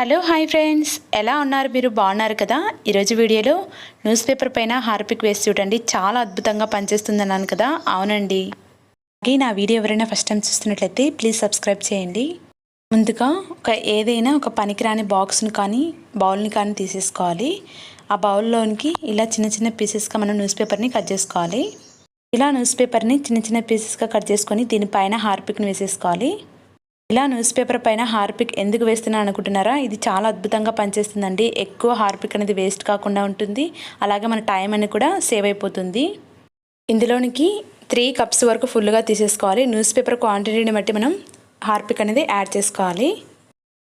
Hello hi friends. ఎలా ఉన్నారు? మీరు బాగున్నారు కదా? ఈరోజు వీడియోలో న్యూస్ పేపర్ పైన హార్పిక్ వేసి చూడండి. చాలా అద్భుతంగా పనిచేస్తుంది అన్నాను కదా? అవునండి. అలాగే నా వీడియో ఎవరైనా ఫస్ట్ టైం చూస్తున్నట్లయితే ప్లీజ్ సబ్స్క్రైబ్ చేయండి. ముందుగా ఒక ఏదైనా ఒక పనికిరాని బాక్స్ని కానీ బౌల్ని కానీ తీసేసుకోవాలి. ఆ బౌల్లోనికి ఇలా చిన్న చిన్న పీసెస్గా మనం న్యూస్ పేపర్ని కట్ చేసుకోవాలి. ఇలా న్యూస్ పేపర్ని చిన్న చిన్న పీసెస్గా కట్ చేసుకొని దీనిపైన హార్పిక్ని వేసేసుకోవాలి. ఇలా న్యూస్ పేపర్ పైన హార్పిక్ ఎందుకు వేస్తున్నాను అనుకుంటున్నారా? ఇది చాలా అద్భుతంగా పనిచేస్తుందండి. ఎక్కువ హార్పిక్ అనేది వేస్ట్ కాకుండా ఉంటుంది. అలాగే మన టైం అనేది కూడా సేవ్ అయిపోతుంది. ఇందులోనికి త్రీ కప్స్ వరకు ఫుల్గా తీసేసుకోవాలి. న్యూస్ పేపర్ క్వాంటిటీని బట్టి మనం హార్పిక్ అనేది యాడ్ చేసుకోవాలి.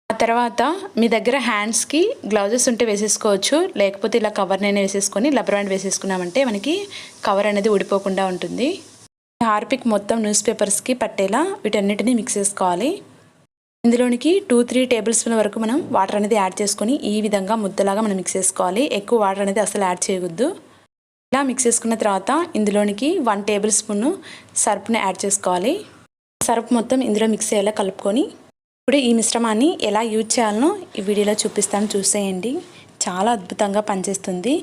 ఆ తర్వాత మీ దగ్గర హ్యాండ్స్కి గ్లౌజెస్ ఉంటే వేసేసుకోవచ్చు. లేకపోతే ఇలా కవర్నైనా వేసేసుకొని లబ్రాండ్ వేసేసుకున్నామంటే మనకి కవర్ అనేది ఊడిపోకుండా ఉంటుంది. హార్పిక్ మొత్తం న్యూస్ పేపర్స్కి పట్టేలా వీటన్నిటిని మిక్స్ చేసుకోవాలి. ఇందులోనికి టూ త్రీ టేబుల్ స్పూన్ వరకు మనం వాటర్ అనేది యాడ్ చేసుకొని ఈ విధంగా ముద్దలాగా మనం మిక్స్ చేసుకోవాలి. ఎక్కువ వాటర్ అనేది అసలు యాడ్ చేయవద్దు. ఇలా మిక్స్ చేసుకున్న తర్వాత ఇందులోనికి వన్ టేబుల్ స్పూన్ సర్ఫ్ని యాడ్ చేసుకోవాలి. సర్ఫ్ మొత్తం ఇందులో మిక్స్ అయ్యేలా కలుపుకొని ఇప్పుడు ఈ మిశ్రమాన్ని ఎలా యూజ్ చేయాలనో ఈ వీడియోలో చూపిస్తాను. చూసేయండి. చాలా అద్భుతంగా పనిచేస్తుంది.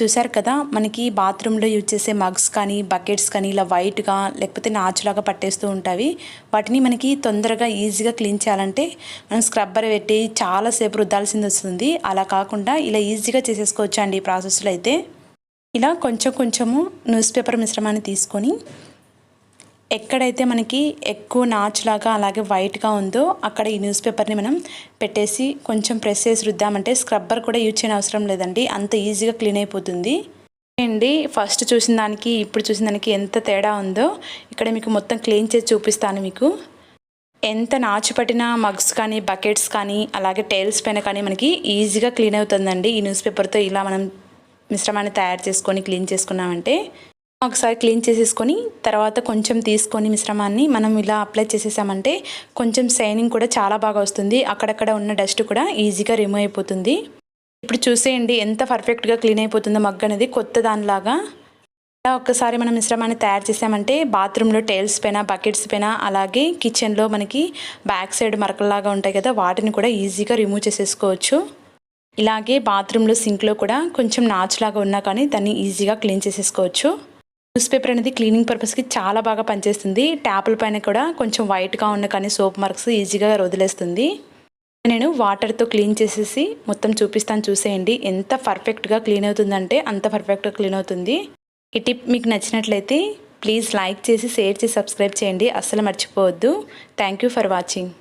చూసారు కదా మనకి బాత్రూంలో యూజ్ చేసే మగ్స్ కానీ బకెట్స్ కానీ ఇలా వైట్గా లేకపోతే నాచులాగా పట్టేస్తూ ఉంటాయి. వాటిని మనకి తొందరగా ఈజీగా క్లీన్ చేయాలంటే మనం స్క్రబ్బర్ పెట్టి చాలాసేపు రుద్దాల్సింది వస్తుంది. అలా కాకుండా ఇలా ఈజీగా చేసేసుకోవచ్చు అండి ఈ ప్రాసెస్లో అయితే. ఇలా కొంచెం కొంచెము న్యూస్ పేపర్ మిశ్రమాన్ని తీసుకొని ఎక్కడైతే మనకి ఎక్కువ నాచులాగా అలాగే వైట్గా ఉందో అక్కడ ఈ న్యూస్ పేపర్ని మనం పెట్టేసి కొంచెం ప్రెస్ చేసి రుద్దామంటే స్క్రబ్బర్ కూడా యూజ్ చేయని అవసరం లేదండి. అంత ఈజీగా క్లీన్ అయిపోతుంది. అండి ఫస్ట్ చూసిన దానికి ఇప్పుడు చూసిన దానికి ఎంత తేడా ఉందో ఇక్కడ మీకు మొత్తం క్లీన్ చేసి చూపిస్తాను మీకు. ఎంత నాచు పట్టిన మగ్స్ కానీ బకెట్స్ కానీ అలాగే టైల్స్ పైన కానీ మనకి ఈజీగా క్లీన్ అవుతుందండి. ఈ న్యూస్ పేపర్తో ఇలా మనం మిశ్రమాన్ని తయారు చేసుకొని క్లీన్ చేసుకున్నామంటే ఒకసారి క్లీన్ చేసేసుకొని తర్వాత కొంచెం తీసుకొని మిశ్రమాన్ని మనం ఇలా అప్లై చేసేసామంటే కొంచెం షైనింగ్ కూడా చాలా బాగా వస్తుంది. అక్కడక్కడ ఉన్న డస్ట్ కూడా ఈజీగా రిమూవ్ అయిపోతుంది. ఇప్పుడు చూసేయండి ఎంత పర్ఫెక్ట్గా క్లీన్ అయిపోతుందో మగ్గ అనేది కొత్త దానిలాగా. ఇలా ఒక్కసారి మనం మిశ్రమాన్ని తయారు చేసామంటే బాత్రూంలో టైల్స్ పైన బకెట్స్ పైన అలాగే కిచెన్లో మనకి బ్యాక్ సైడ్ మరకల్లాగా ఉంటాయి కదా వాటిని కూడా ఈజీగా రిమూవ్ చేసేసుకోవచ్చు. ఇలాగే బాత్రూంలో సింక్లో కూడా కొంచెం నాచులాగా ఉన్నా కానీ దాన్ని ఈజీగా క్లీన్ చేసేసుకోవచ్చు. న్యూస్ పేపర్ అనేది క్లీనింగ్ పర్పస్కి చాలా బాగా పనిచేస్తుంది. ట్యాపుల పైన కూడా కొంచెం వైట్గా ఉన్న కానీ సోప్ మార్క్స్ ఈజీగా వదిలేస్తుంది. నేను వాటర్తో క్లీన్ చేసేసి మొత్తం చూపిస్తాను చూసేయండి. ఎంత పర్ఫెక్ట్గా క్లీన్ అవుతుందంటే అంత పర్ఫెక్ట్గా క్లీన్ అవుతుంది. ఈ టిప్ మీకు నచ్చినట్లయితే ప్లీజ్ లైక్ చేసి షేర్ చేసి సబ్స్క్రైబ్ చేయండి. అస్సలు మర్చిపోవద్దు. Thank you for watching